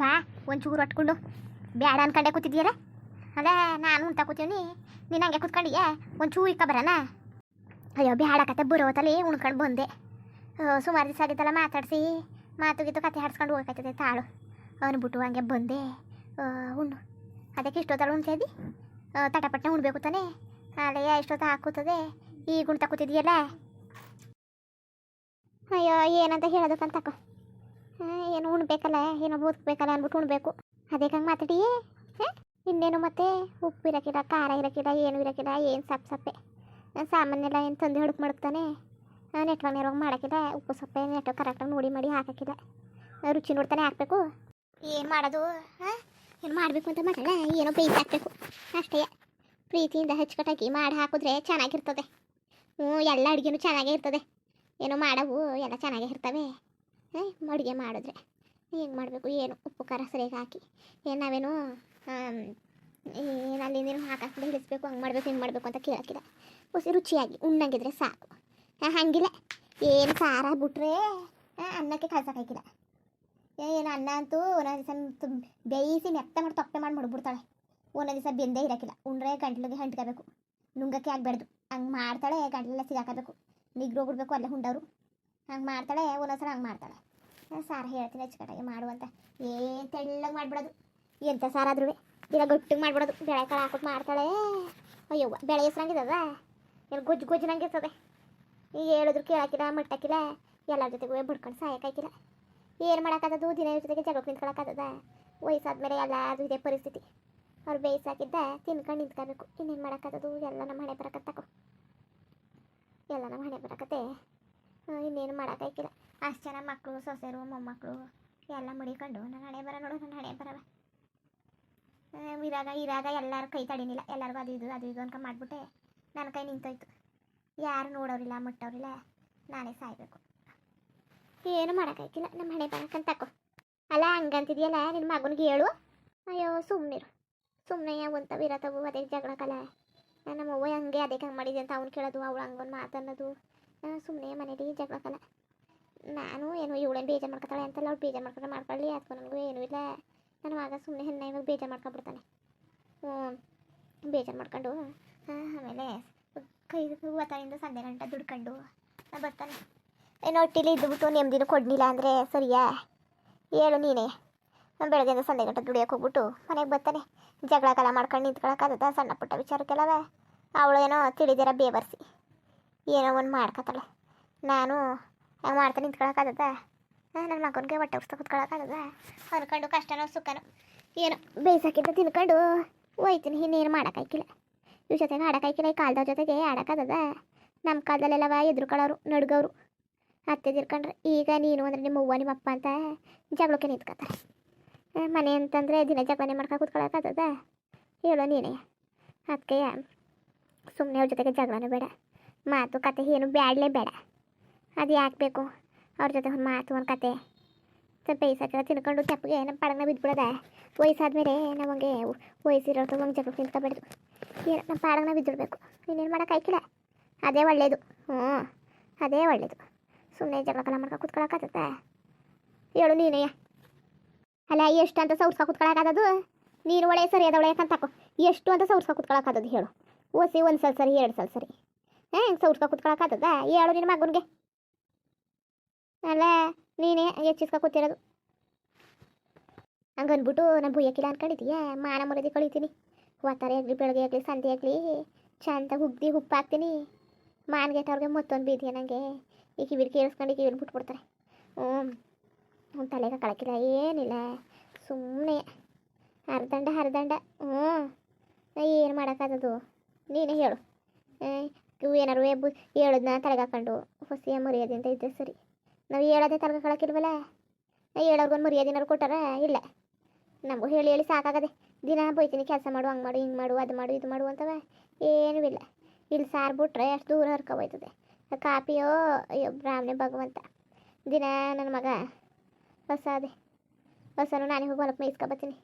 ಬಾ ಒಂಚೂರು ಅಟ್ಕೊಂಡು ಬೇಡ ಅನ್ಕಂಡೆ ಕೂತಿದ್ಯಲ್ಲ ಅದೇ, ನಾನು ಅಂತ ಕೂತೀವಿ ನೀನು ಹಂಗೆ ಕೂತ್ಕೊಂಡಿಯಾ? ಒಂಚೂರು ಇಕ್ಕ ಬರೋಣ ಅಯ್ಯೋ ಬೇಡ ಕತೆ ಬರೋತಲ್ಲಿ ಉಣ್ಕೊಂಡು ಬಂದೆ. ಸುಮಾರು ದಿವಸ ಆಗಿತ್ತಲ್ಲ, ಮಾತಾಡಿಸಿ. ಮಾತು ಗೀತು ಕತೆ ಹಾಡ್ಸ್ಕೊಂಡು ಹೋಗ್ತೈತೆ ತಾಳು. ಅನ್ಬಿಟ್ಟು ಹಂಗೆ ಬಂದೆ. ಉಣ್ಣು. ಅದಕ್ಕೆ ಇಷ್ಟೊತ್ತಳು ಉಣ್ತಿದ್ದಿ ತಟಪಟ್ಟೆ ಉಣ್ಬೇಕು ತಾನೆ? ಅಲ್ಲಯ್ಯ ಇಷ್ಟೊತ್ತು ಹಾಕುತ್ತದೆ ಈಗ ಉಣ್ತಾ ಕೂತಿದ್ಯಲ್ಲ ಅಯ್ಯೋ, ಏನಂತ ಹೇಳೋದಕ್ಕಂತಕ್ಕ ತಕೋ ಏನು ಉಣ್ಬೇಕಲ್ಲ ಏನೋ ಬದುಕಬೇಕಲ್ಲ ಅಂದ್ಬಿಟ್ಟು ಉಣ್ಬೇಕು. ಅದೇ ಹಂಗೆ ಮಾತಾಡಿ ಇನ್ನೇನು ಮತ್ತೆ? ಉಪ್ಪು ಇರೋಕ್ಕಿಲ್ಲ ಖಾರ ಇರೋಕ್ಕಿಲ್ಲ ಏನು ಇರೋಕ್ಕಿಲ್ಲ ಏನು ಸಪ್ಪೆ ಸಪ್ಪೆ. ಸಾಮಾನ್ಯ ಸಾಮಾನೆಲ್ಲ ಏನು ತಂದು ಹಿಡ್ಕು ಮಾಡ್ತಾನೆ ನೆಟ್ವಾಗ ನೆರವಾಗ ಮಾಡೋಕ್ಕಿಲ್ಲ ಉಪ್ಪು ಸಪ್ಪೆ ನೆಟ್ವಾಗ ಕರೆಕ್ಟಾಗಿ ನೋಡಿ ಮಾಡಿ ಹಾಕೋಕ್ಕಿಲ್ಲ ಆ, ರುಚಿ ನೋಡ್ತಾನೆ ಹಾಕಬೇಕು. ಏನು ಮಾಡೋದು ಹಾಂ? ಏನು ಮಾಡಬೇಕು ಅಂತ ಮಾಡಲ್ಲ ಏನೋ ಪ್ರೀತಿ ಹಾಕಬೇಕು. ಅಷ್ಟೇ. ಪ್ರೀತಿಯಿಂದ ಹಚ್ಕಟ್ಟಾಕಿ ಮಾಡಿ ಹಾಕಿದ್ರೆ ಚೆನ್ನಾಗಿರ್ತದೆ. ಹ್ಞೂ ಎಲ್ಲ ಅಡುಗೆನೂ ಚೆನ್ನಾಗೇ ಇರ್ತದೆ. ಏನೋ ಮಾಡವು ಎಲ್ಲ ಚೆನ್ನಾಗೇ ಇರ್ತವೆ. ಅಡುಗೆ ಮಾಡಿದ್ರೆ. ಹೆಂಗೆ ಮಾಡಬೇಕು? ಏನು? ಉಪ್ಪು, ಖಾರ ಸರಿಯಾಗಿ ಹಾಕಿ. ಏನು ನಾವೇನು ಏನು ಅಲ್ಲಿ ನೀನು ಹಾಕಿ ಹಿಡಿಸ್ಬೇಕು, ಹಂಗೆ ಮಾಡಬೇಕು, ಹಿಂಗೆ ಮಾಡಬೇಕು ಅಂತ ಕೇಳಕ್ಕಿಲ್ಲ. ಹುಸಿ ರುಚಿಯಾಗಿ, ಉಣ್ಣಂಗಿದ್ರೆ ಸಾಕು. ಹಾಂ, ಹಂಗಿಲ್ಲ. ಏನು ಖಾರ ಬಿಟ್ರೆ ಅನ್ನಕ್ಕೆ ಕಳ್ಸೋಕ್ಕಾಗಿಲ್ಲ. ಏನು ಅನ್ನ ಅಂತೂ ಒಂದೊಂದು ದಿವಸ ಬೇಯಿಸಿ ಮೆತ್ತ ಮಾಡಿ ತೊಪ್ಪೆ ಮಾಡಿ ಮಡ್ಬಿಡ್ತಾಳೆ. ಒಂದೊಂದು ದಿವಸ ಬೆಂದೇ ಇರೋಕ್ಕಿಲ್ಲ. ಉಂಡ್ರೆ ಗಂಟ್ಲಿಗೆ ಹಂಟ್ಕೋಬೇಕು. ನುಂಗಕ್ಕೆ ಆಗಬಾರ್ದು. ಹಂಗೆ ಮಾಡ್ತಾಳೆ, ಗಂಟ್ಲೆಲ್ಲ ಸಿಗಾಕಬೇಕು. ನಿಗ್ರೋಗ್ಬಿಡ್ಬೇಕು ಬಿಡ್ಬೇಕು ಅಲ್ಲೇ ಹುಂಡವರು ಹಂಗೆ ಮಾಡ್ತಾಳೆ, ಒಂದೊಂದ್ಸಲ ಹಂಗೆ ಮಾಡ್ತಾಳೆ. ಸಾರು ಹೇಳ್ತೀನಿ ಹೆಚ್ಚು ಮಾಡು ಅಂತ. ಏನು ತೆಳ್ಳಗೆ ಮಾಡ್ಬಿಡೋದು? ಎಂಥ ಸಾರಾದ್ರೂ ಇಲ್ಲ ಗಟ್ಟಿಗೆ ಮಾಡ್ಬಿಡೋದು. ಬೆಳೆ ಕಾಳು ಹಾಕ್ಬಿಟ್ಟು ಮಾಡ್ತಾಳೆ. ಅಯ್ಯವ್ವ ಬೆಳೆ ಹೆಸ್ರಂಗಿದದ? ಎಲ್ಲ ಗೊಜ್ಜು ಗೊಜ್ಜು ಇರ್ತದೆ ಈಗ ಹೇಳಿದ್ರು ಕೇಳಾಕಿಲ್ಲ, ಮಟ್ಟಾಕಿಲ್ಲ. ಎಲ್ಲರ ಜೊತೆಗೂ ಬಡ್ಕೊಂಡು ಸಾಯಕ್ಕಾಕಿಲ್ಲ ಏನು ಮಾಡೋಕ್ಕಾಗದು ದಿನ ಜೊತೆಗೆ ಜಗಳಕ್ಕೆ ನಿಂತ್ಕೊಳಕ್ಕಾಗದ ವಯಸ್ಸಾದ್ಮೇಲೆ ಎಲ್ಲಾದರೂ ಇದೇ ಪರಿಸ್ಥಿತಿ. ಅವ್ರು ಬೇಯಿಸಾಕಿದ್ದ ತಿನ್ಕೊಂಡು ನಿಂತ್ಕೋಬೇಕು ಇನ್ನೇನು ಮಾಡೋಕ್ಕಾಗದು ಎಲ್ಲ ನಮ್ಮ ಹಣೆ ಬರಕತ್ತಕೋ ಎಲ್ಲ ನಮ್ಮ ಹಣೆ ಬರಕತ್ತೆ. ಇನ್ನೇನು ಮಾಡೋಕ್ಕಾಗಿಲ್ಲ ಅಷ್ಟು ಜನ ಮಕ್ಕಳು ಸೊಸೆರು ಮೊಮ್ಮಕ್ಕಳು ಎಲ್ಲ ಮುಡಿಕೊಂಡು ನನ್ನ ಹಣೆ ಬರ ನೋಡು ನನ್ನ ಹಣೆ ಬರವ. ಇರಾಗ ಇರಾಗ ಎಲ್ಲರೂ ಕೈ ತಡಿನಿಲ್ಲ. ಎಲ್ಲರಿಗೂ ಅದು ಇದು ಅದು ಇದು ಅನ್ಕೊಂಡು ಮಾಡಿಬಿಟ್ಟೆ. ನನ್ನ ಕೈ ನಿಂತೋಯ್ತು. ಯಾರು ನೋಡೋರಿಲ್ಲ, ಮುಟ್ಟೋರಿಲ್ಲ. ನಾನೇ ಸಾಯ್ಬೇಕು. ಏನು ಮಾಡೋಕ್ಕಾಗಿಲ್ಲ ನಮ್ಮ ಹಣೆ ಬರಕ್ಕಂತ ತಕೋ. ಅಲ್ಲ, ಹಂಗಂತಿದ್ಯಲ್ಲ ನಿನ್ನ ಮಗನಿಗೆ ಹೇಳು. ಅಯ್ಯೋ ಸುಮ್ಮನಿರು ಸುಮ್ಮನೆ ಒಂತ ವಿರತವು ಅದೇ ಜಗಳಕ್ಕಲ್ಲ ನಮ್ಮ ಅವ್ವ ಹಂಗೆ ಅದಕ್ಕೆ ಹಂಗೆ ಮಾಡಿದೆ ಅಂತ ಅವ್ನು ಕೇಳೋದು, ಅವಳು ಹಂಗೊಂದು ಮಾತನ್ನೋದು. ಸುಮ್ಮನೆ ಮನೇಲಿ ಜಗಳಕ್ಕಲ್ಲ ನಾನು ಏನು, ಇವಳೇನು ಬೇಜಾರು ಮಾಡ್ಕೊತಾಳೆ ಅಂತಲ್ಲ ಅವ್ಳು ಬೇಜಾರು ಮಾಡ್ಕೊಂಡ್ರೆ ಮಾಡ್ಕೊಳ್ಳಿ, ಅದಕ್ಕೂ ನನಗೂ ಏನೂ ಇಲ್ಲ. ನನ್ನ ಆಗ ಸುಮ್ಮನೆ ಹೆಣ್ಣೆ ಇವಾಗ ಬೇಜಾರು ಮಾಡ್ಕೊಂಡ್ಬಿಡ್ತಾನೆ. ಹ್ಞೂ ಬೇಜಾರು ಮಾಡ್ಕೊಂಡು ಆಮೇಲೆ ಕೈ ಒತ್ತಾಯಿಂದ ಸಂಜೆ ಗಂಟೆ ದುಡ್ಕೊಂಡು ಬರ್ತಾನೆ. ಏನೋ ಹೊಟ್ಟಿಲಿ ಇದ್ದುಬಿಟ್ಟು ನೆಮ್ಮದಿನೂ ಕೊಡ್ಲಿಲ್ಲ ಅಂದರೆ ಸರಿಯಾ? ಹೇಳು ನೀನೇ. ನಾನ್ ಬೆಳಗ್ಗೆಯಿಂದ ಸಂಜೆ ಗಂಟೆ ದುಡಿಯೋಕೆ ಹೋಗ್ಬಿಟ್ಟು ಮನೆಗೆ ಬರ್ತಾನೆ. ಜಗಳ ಕಲ ಮಾಡ್ಕೊಂಡು ನಿಂತ್ಕೊಳಕ್ಕಾಗತ್ತ ಸಣ್ಣ ಪುಟ್ಟ ವಿಚಾರಕ್ಕೆಲ್ಲವೇ ಅವಳು ಏನೋ ತಿಳಿದಿರ ಬೇಬರ್ಸಿ ಏನೋ ಒಂದು ಮಾಡ್ಕೊತಾಳೆ ನಾನು ಹಂಗೆ ಮಾಡ್ತಾ ನಿಂತ್ಕೊಳಕ್ಕಾಗದ ನನ್ನ ಮಗನಿಗೆ ಹೊಟ್ಟೆ ಉಸ್ತಾ ಕುತ್ಕೊಳಕ್ಕಾಗದ ಅನ್ಕೊಂಡು ಕಷ್ಟನೋ ಸುಖನೋ ಏನೋ ಬೇಯಿಸಾಕಿದ್ದ ತಿನ್ಕೊಂಡು ಹೋಯ್ತೀನಿ, ಇನ್ನೇನು ಮಾಡೋಕ್ಕಾಯ್ಕಿಲ್ಲ. ಇವ್ರ ಜೊತೆಗೆ ಆಡೋಕ್ಕಾಯ್ಕಿಲ್ಲ, ಈ ಕಾಲದವ್ರ ಜೊತೆಗೆ ಆಡೋಕ್ಕಾಗದ ನಮ್ಮ ಕಾಲದಲ್ಲೆಲ್ಲವ ಎದುರುಕೊಳ್ಳೋರು ನಡ್ಗೋರು. ಅತ್ತೆ ತಿರ್ಕೊಂಡ್ರೆ, ಈಗ ನೀನು ಅಂದರೆ ನಿಮ್ಮ ಅವ್ವ, ನಿಮ್ಮ ಅಪ್ಪ ಅಂತ ಜಗಳಕ್ಕೆ ನಿಂತ್ಕೊತಾರೆ ಮನೆ ಅಂತಂದರೆ ದಿನ ಜಗಳನೆ ಮಾಡ್ಕೊ ಕೂತ್ಕೊಳ್ಳೋಕ್ಕಾಗದ ಹೇಳೋ ನೀನೇ. ಅದಕ್ಕೆ ಸುಮ್ಮನೆ ಅವ್ರ ಜೊತೆಗೆ ಜಗಳನೂ ಬೇಡ. ಮಾತು ಕತೆ ಏನು ಬ್ಯಾಡಲೇ ಬೇಡ. ಅದು ಯಾಕೆ ಬೇಕು? ಅವ್ರ ಜೊತೆ ಒಂದು ಮಾತು, ಒಂದು ಕತೆ. ಬೇಯಿಸಾಕ ತಿನ್ಕೊಂಡು ತಪ್ಪಿಗೆ ನಮ್ಮ ಪಡಗನ ಬಿದ್ದುಬಿಡೋದ ವಯಸ್ಸಾದ್ಮೇಲೆ ನಮಗೆ ವಯಸ್ಸಿರೋದು ಒಂದು ಜಗಳಕ್ಕೆ ನಿಂತ್ಕೊಬೇಡ್ದು ಏನು ನಮ್ಮ ಪಾಡಗನ ಬಿದ್ದಿಡ್ಬೇಕು. ಇನ್ನೇನು ಮಾಡೋಕ್ಕಾಯ್ಕಿಲ್ಲ ಅದೇ ಒಳ್ಳೇದು. ಹ್ಞೂ ಅದೇ ಒಳ್ಳೇದು. ಸುಮ್ಮನೆ ಜಗಳ ಕಲ ಮಾಡ್ಕೊ ಕೂತ್ಕೊಳಕ್ಕಾಗತ್ತ ಹೇಳು ನೀನೇ. ಅಲ್ಲ ಎಷ್ಟು ಅಂತ ಸೌರ್ಸ್ಕೊ ಕೂತ್ಕೊಳಕ್ಕಾಗದು ನೀನು ಒಳ್ಳೆ ಸರಿ ಅದ ಒಳ್ಳೆ ತಕೋ. ಎಷ್ಟು ಅಂತ ಸೌರ್ಸ್ಕೊ ಕೂತ್ಕೊಳಕ್ಕಾಗದು ಹೇಳು. ಓಸಿ ಒಂದು ಸಲ ಸರಿ, ಎರಡು ಸಲ ಸರಿ. ಹಾಂ ಸೌರ್ಸ್ಕೊ ಕೂತ್ಕೊಳಕ್ಕಾಗದ ಹೇಳು ನಿನ್ನ ಮಗನಿಗೆ. ಅಲ್ಲ, ನೀನೇ ಹೆಚ್ಚಿಸ್ಕೊ ಕೂತಿರೋದು. ಹಂಗನ್ಬಿಟ್ಟು ನಾನು ಬುಯ್ಯಕ್ಕಿಲ್ಲ ಅನ್ಕೊಂಡಿದ್ದೀಯ ಮಾನ ಮುರದಿ ಕಳಿತೀನಿ. ಒತ್ತಾರೆ ಆಗಲಿ ಬೆಳಗ್ಗೆ ಆಗಲಿ ಸಂಜೆ ಆಗಲಿ, ಚಂದ ಹುಗ್ದಿ ಉಪ್ಪು ಹಾಕ್ತೀನಿ. ಮಾನ್ಗೆಟ್ಟವ್ರಿಗೆ ಮತ್ತೊಂದು ಬೀದಿಯ ನನಗೆ ಈ ಕಿವಿಡ್ ಕೇಳಿಸ್ಕೊಂಡು ಕಿವಿಡ್ ಬಿಟ್ಬಿಡ್ತಾರೆ ಹ್ಞೂ ತಲೆಗೆ ಕಳಕಿಲ್ಲ ಏನಿಲ್ಲ. ಸುಮ್ಮನೆ ಹರಿದಂಡ ಹರಿದಂಡ ಹ್ಞೂ ಏನು ಮಾಡೋಕ್ಕಾಗದು ನೀನೇ ಹೇಳು. ಇವು ಏನಾರು ಎಬ್ಬು ಹೇಳೋದನ್ನ ತಲೆಗೆ ಹಾಕೊಂಡು ಹೊಸ ಮರ್ಯಾದೆ ಅಂತ ಇದ್ದೆ ಸರಿ. ನಾವು ಹೇಳೋದೇ ತಲೆಗೆ ಕಳಕಿಲ್ವಲ್ಲ ಹೇಳೋರ್ಗೊಂದು ಮರ್ಯಾದೆ ಏನಾರು ಕೊಟ್ಟಾರ? ಇಲ್ಲ. ನಮಗೂ ಹೇಳಿ ಹೇಳಿ ಸಾಕಾಗದೆ. ದಿನ ಬೈತೀನಿ ಕೆಲಸ ಮಾಡು, ಹಂಗೆ ಮಾಡು, ಹಿಂಗೆ ಮಾಡು, ಅದು ಮಾಡು, ಇದು ಮಾಡು ಅಂತವ. ಏನೂ ಇಲ್ಲ. ಇಲ್ಲಿ ಸಾರು ಬಿಟ್ರೆ ಅಷ್ಟು ದೂರ ಹರ್ಕೊಬೋಯ್ತದೆ. ಕಾಪಿಯೋ, ಅಯ್ಯೋ, ಬ್ರಾಹ್ಮಣೆ ಭಗವಂತ. ದಿನ ನನ್ನ ಮಗ ಹೊಸ ಅದೇ ಹೊಸನು ನಾನೇ ಹೋಗಿ ಹೊಲಕ್ಕೆ ಮೇಯಿಸ್ಕೊಬತ್ತೀನಿ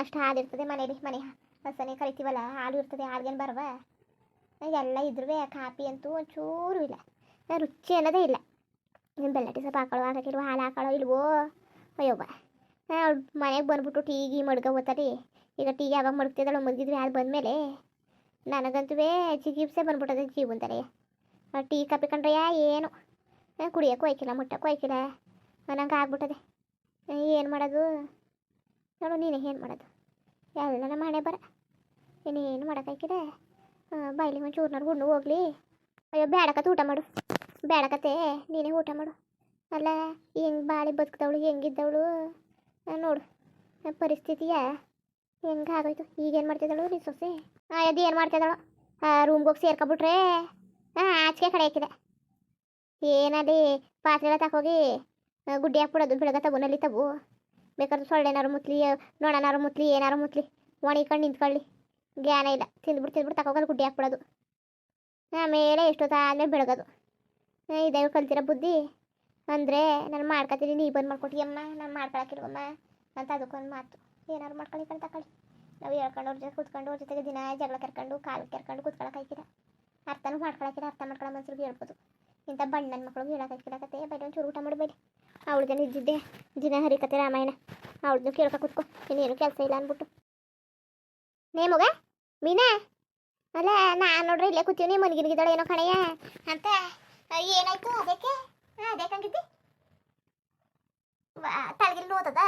ಅಷ್ಟು ಹಾಲಿರ್ತದೆ ಮನೇಲಿ, ಮನೆ ಹೊಸನೇ ಕರಿತೀವಲ್ಲ, ಹಾಲು ಇರ್ತದೆ, ಹಾಲ್ಗೇನು ಬರವ? ಎಲ್ಲ ಇದ್ರೂ ಕಾಪಿ ಅಂತೂ ಒಂಚೂರು ಇಲ್ಲ. ರುಚಿ ಅನ್ನೋದೇ ಇಲ್ಲ. ನಿಮ್ಮ ಬೆಲ್ಲಟಿ ಸ್ವಲ್ಪ ಹಾಕೊಳ್ಳೋ ಹಾಕಿಲ್ವೋ, ಹಾಲು ಹಾಕೊಳ್ಳೋ ಇಲ್ವೋ? ಅಯ್ಯೋಬ್ಬ ಅವ್ಳು ಮನೆಗೆ ಬಂದ್ಬಿಟ್ಟು ಮಡ್ಗ ರೀ ಈಗ ಟೀ ಯಾವಾಗ ಮಡ್ಗ್ತಿದ್ದಾಳು ಮಡ್ಗಿದ್ವಿ ಅದು ಬಂದಮೇಲೆ ನನಗಂತೂ ಜಿಗಿಪ್ಸೆ ಬಂದ್ಬಿಟ್ಟದೆ ಜೀವನದಲ್ಲಿ. ಟೀ ಕಾಪಿ ಕಂಡ್ರೆ ಏನು? ಕುಡಿಯೋಕ್ಕೂ ಹೋಯ್ಕಿಲ್ಲ, ಮುಟ್ಟಕ್ಕೂ ಹೋಯ್ಕಿಲ್ಲ. ನಂಗೆ ಆಗ್ಬಿಟ್ಟದೆ. ಏನು ಮಾಡೋದು? ನೋಡು, ನೀನೇ ಏನು ಮಾಡೋದು? ಎಲ್ಲ ನಮ್ಮ ಹಣೆ ಬರ? ಇನ್ನೇನು ಮಾಡೋಕ್ಕಾಯ್ಕಿದೆ ಬಾಯ್ಲಿ ಒಂದು ಚೂರ್ನಾರು ಹುಣ್ಣು ಹೋಗ್ಲಿ. ಅಯ್ಯೋ ಬೇಡಕತ್ತೆ ಊಟ ಮಾಡು. ಬೇಡಕತ್ತೆ ನೀನೇ ಊಟ ಮಾಡು. ಅಲ್ಲ, ಹೆಂಗೆ ಬಾಳಿ ಬದುಕ್ದವಳು, ಹೆಂಗಿದ್ದವಳು? ನೋಡು ಪರಿಸ್ಥಿತಿಯ ಹೆಂಗೆ ಆಗೋಯ್ತು? ಈಗೇನು ಮಾಡ್ತಿದ್ದಾಳು ನೀ ಸೊಸೆ? ಅದು ಏನು ಮಾಡ್ತಿದ್ದಾಳು? ರೂಮ್ಗೆ ಹೋಗಿ ಸೇರ್ಕೊಬಿಟ್ರೆ? ಹಾಂ ಆಚೆಗೆ ಕಡೆ ಹಾಕಿದೆ. ಏನಲ್ಲಿ ಪಾತ್ರೆಗಳ ತಗೋಗಿ ಗುಡ್ಡಿ ಹಾಕ್ಬಿಡೋದು ಬೆಳಗ್ಗೆ ತಗೋನಲ್ಲಿ ತಗೋ. ಬೇಕಾದ್ರೆ ಸೊಳ್ಳೆನಾರು ಮುತ್ಲಿ ನೊಣನಾರು ಮುತ್ಲಿ, ಏನಾರು ಮುತ್ಲಿ ಒಣಿಕೊಂಡು ನಿಂತ್ಕೊಳ್ಳಿ. ಜ್ಞಾನ ಇಲ್ಲ. ತಿಂದ್ಬಿಟ್ಟು ತಿಂದ್ಬಿಟ್ಟು ತಗೋಗಲ್ಲಿ ಗುಡ್ಡಿ ಹಾಕ್ಬಿಡೋದು. ಆಮೇಲೆ ಎಷ್ಟೊತ್ತಾದ್ಮೇಲೆ ಬೆಳಗೋದು. ಇದೇ ಕಲ್ತಿರೋ ಬುದ್ಧಿ? ಅಂದರೆ ನಾನು ಮಾಡ್ಕೊತೀನಿ, ನೀ ಬಂದು ಮಾಡ್ಕೊಟ್ಟಿಯಮ್ಮ ನಾನು ಮಾಡ್ಕೊಳಕ್ಕಿಲ್ವಮ್ಮ ಅಂತ ಅದಕ್ಕೊಂದು ಮಾತು. ಏನಾದ್ರು ಮಾಡ್ಕೊಳ್ಳಿ ಕಣ್ ತಕೊಳ್ಳಿ ನಾವು ಹೇಳ್ಕೊಂಡು ಅವ್ರ ಜೊತೆ ಕೂತ್ಕೊಂಡು, ಅವ್ರ ಜೊತೆಗೆ ದಿನ ಜಗಳ ಕೆರ್ಕೊಂಡು, ಕಾಲು ಕೆರ್ಕೊಂಡು ಕೂತ್ಕೊಳಕ್ಕಾಯ್ಕಿಲ್ಲ ಅರ್ಥನೂ ಮಾಡ್ಕೊಳಕ್ಕಿಲ್ಲ ಅರ್ಥ ಮಾಡ್ಕೊಳ್ಳೋ ಮನ್ಸರಿಗೆ ಹೇಳ್ಬೋದು. ಇಂಥ ಬಣ್ಣನ ಮಕ್ಳಿಗೆ ಹೇಳಕ್ಕಾಯ್ಕಿಲ್ಲಕತ್ತೆ ಬೈಲಿ ಒಂಚೂರು ಊಟ ಮಾಡಿ ಬೈಲಿ. ಅವಳ್ದೇನು ಇದ್ದಿದ್ದೆ ದಿನ ಹರಿಕತೆ ರಾಮಾಯಣ. ಅವಳದ್ದು ಕೇಳ್ಕೊ ಕೂತ್ಕೊ. ಇನ್ನೇನು ಕೆಲಸ ಇಲ್ಲ ಅಂದ್ಬಿಟ್ಟು. ನೇ ಮಗ? ಮೀನಾ, ಅಲ್ಲ ನಾನು ನೋಡ್ರಿ ಇಲ್ಲೇ ಕೂತೀವಿ ಮನ್ಗಿನ್ಗಿದ್ದಾಳೆ ಏನೋ ಕಣಯ್ಯ ಅಂತ. ಏನಾಯ್ತು ಅದಕ್ಕೆ? ಅದಕ್ಕಂಗಿದ್ದಿ ತಲೆಗಿಲ್ ನೋದದ?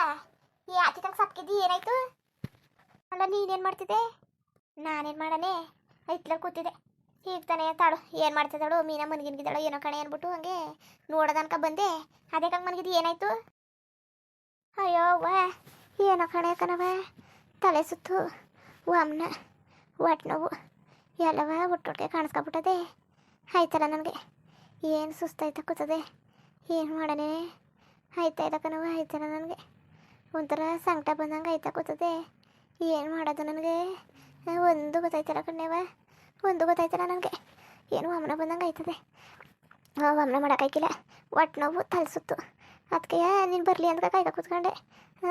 ಯಾತಿಕಂಗೆ ಸಪ್ಕಿದ್ದಿ, ಏನಾಯ್ತು? ಅಲ್ಲ, ನೀನೇನು ಮಾಡ್ತಿದ್ದೆ? ನಾನೇನು ಮಾಡನೆ? ಐತ್ಲ ಕೂತಿದ್ದೆ. ಈಗ ತಾಳು, ಏನು ಮಾಡ್ತಿದ್ದಾಳು? ಮೀನಾ ಮನ್ಗಿನ್ಗಿದ್ದಾಳು ಏನೋ ಕಣೆ ಅಂದ್ಬಿಟ್ಟು ಹಂಗೆ ನೋಡದನ್ಕ ಬಂದೆ. ಅದೇ ಕಂಗೆ ಮನ್ಗಿದ್ದು, ಏನಾಯ್ತು? ಅಯ್ಯೋ ಅವ್ವ ಏನೋ ಕಣೆ ಕಣವ ತಲೆ ಸುತ್ತು, ವಾಮ್ನ. ಒಟ್ಟು ನೋವು? ಎಲ್ಲವ ಒಟ್ಟೊಟ್ಟಿಗೆ ಕಾಣಿಸ್ಕೊಬಿಟ್ಟದೆ. ಆಯ್ತಲ್ಲ ನನಗೆ? ಏನು ಸುಸ್ತಾಯ್ತಾ ಕೂತದೆ? ಏನು ಮಾಡೋಣ ಆಯ್ತಾ ಇಲ್ಲ ಕಣವ ಆಯ್ತಲ್ಲ ನನಗೆ? ಒಂಥರ ಸಂಕಟ ಬಂದಂಗೆ ಆಯ್ತಾ ಕೂತದೆ. ಏನು ಮಾಡೋದು ನನಗೆ? ಒಂದು ಗೊತ್ತಾಯ್ತಲ್ಲ ಕಣ್ಣವ ಒಂದು ಗೊತ್ತಾಯ್ತಲ್ಲ ನನಗೆ. ಏನು ವಮನ ಬಂದಂಗೆ ಆಯ್ತದೆ. ವಮನ ಮಾಡೋಕ್ಕಾಗಿಲ್ಲ ಒಟ್ಟು ನೋವು, ತಲೆ ಸುತ್ತು. ಅದಕ್ಕೆ ನೀನು ಬರಲಿ ಅಂತ ಕಾಯ್ಕ ಕೂತ್ಕೊಂಡೆ.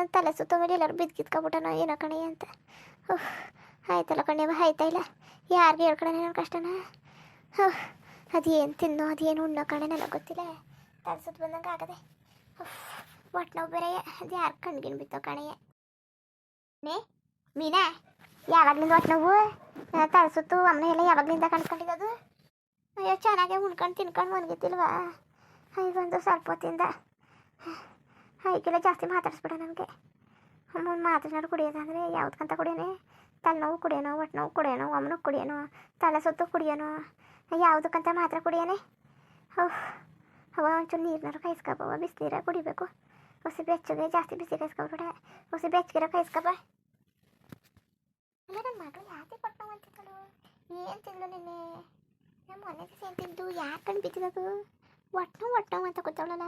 ತಲೆ ಸುತ್ತ ಮೇಲೆ ಎಲ್ಲರೂ ಬಿದ್ದು ಕಿತ್ಕೊಬಿಟ್ಟನೋ ಏನೋ ಕಣೆ ಅಂತ. ಆಯ್ತಲ್ಲ ಕಣ್ಣವ ಆಯ್ತಾ ಇಲ್ಲ? ಯಾರಿಗೆ ಹೇಳ್ಕೊಳ್ಳೋಣ ನನ್ನ ಕಷ್ಟನ? ಉಫ್, ಅದೇನು ತಿನ್ನೋ ಅದೇನು ಉಣ್ಣೋ ಕಣೆ ನನಗೆ ಗೊತ್ತಿಲ್ಲ. ತಲೆ ಸುತ್ತು ಬಂದಂಗೆ ಆಗದೆ. ಒಟ್ಟು ಬೇರೆ. ಅದು ಯಾರು ಕಣ್ಗಿನ್ ಬಿತ್ತೋ ಕಣೆಯ ನೇ ಮೀನಾ ಯಾವಾಗ್ಲಿಂದ ಒಟ್ಟು ನೋವು? ಅಮ್ಮ ಸುತ್ತು ಅಮ್ಮನ ಎಲ್ಲ ಯಾವಾಗ್ಲಿಂದ ಕಾಣಿಸ್ಕೊಂಡಿದ್ದದು ಅಯ್ಯೋ ಚೆನ್ನಾಗೆ ಉಣ್ಕೊಂಡು ತಿನ್ಕೊಂಡು ಮನ್ಗಿತ್ತಿಲ್ವಾ ಐ ಬಂದು ಸ್ವಲ್ಪ ಹೊತ್ತಿಂದ ಐಕೆಲ್ಲ ಜಾಸ್ತಿ ಮಾತಾಡಿಸ್ಬಿಡ ನನಗೆ. ಅಮ್ಮ ಮಾತಾಡ್ನಾರು ಕುಡಿಯೋದಂದ್ರೆ ಯಾವ್ದಕ್ಕಂತ ಕುಡಿಯೋನೆ? ತಲೆನೋವು ಕುಡಿಯೋನೋ ಒಟ್ಟು ನೋವು ಕುಡಿಯೋನೋ ಒಮ್ಮನ ಕುಡಿಯೋನೋ, ತಲೆ ಸುತ್ತು ಕುಡಿಯೋನೋ, ಯಾವುದಕ್ಕಂತ ಮಾತ್ರ ಕುಡಿಯೋನೆ? ಓಹ್ ಅವ ಒಂಚೂರು ನೀರ್ನಾರು ಕಾಯಿಸ್ಕೊಬವ ಬಿಸಿನೀರ ಕುಡಿಬೇಕು. ಹೊಸಿ ಬೆಚ್ಚಗೆ, ಜಾಸ್ತಿ ಬಿಸಿ ಕಾಯಿಸ್ಕೊಬಿಡ ಹೊಸಿ ಬೆಚ್ಚಗಿರೋ ಕಾಯಿಸ್ಕೊಬ. ಅಲ್ಲ ನನ್ನ ಮಗಳು ಯಾಕೆ ಕೊಟ್ಟು ಅಂತಿದ್ದಳು? ಏನು ತಿಂದ್ಲು ನಿನ್ನೆ? ನಮ್ಮ ಮನೆಗೆ ಸೇನ್ ತಿಂದು ಯಾಕೆ ಕಣ್ ಬಿದ್ದಿದ್ದು ಒಟ್ಟು ಒಟ್ಟು ಅಂತ ಕೂತವಳಲ್ಲ.